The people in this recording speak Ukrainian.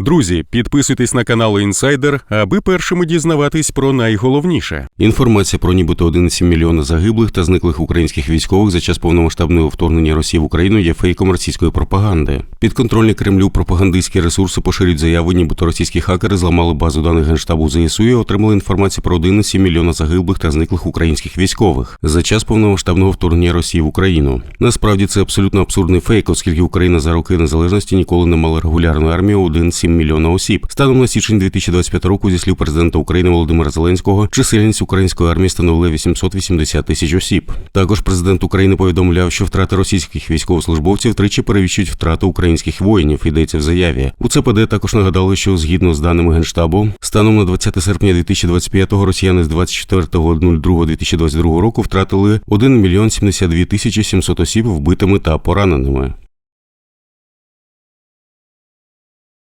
Друзі, підписуйтесь на канал Інсайдер, аби першими дізнаватись про найголовніше. Інформація про нібито 1,7 мільйона загиблих та зниклих українських військових за час повномасштабного вторгнення Росії в Україну є фейком російської пропаганди. Підконтрольні Кремлю пропагандистські ресурси поширюють заяви, нібито російські хакери зламали базу даних генштабу ЗСУ і отримали інформацію про 1,7 мільйона загиблих та зниклих українських військових за час повномасштабного вторгнення Росії в Україну. Насправді це абсолютно абсурдний фейк, оскільки Україна за роки незалежності ніколи не мала регулярну армію 1,7 мільйона осіб. Станом на січень 2025 року, зі слів президента України Володимира Зеленського, чисельність української армії становила 880 тисяч осіб. Також президент України повідомляв, що втрати російських військовослужбовців тричі перевищують втрати українських воїнів. Йдеться в заяві. У ЦПД також нагадали, що згідно з даними генштабу, станом на 20 серпня 2025-го росіяни з 24.02.2022 року втратили 1 мільйон 72 тисячі 700 осіб вбитими та пораненими.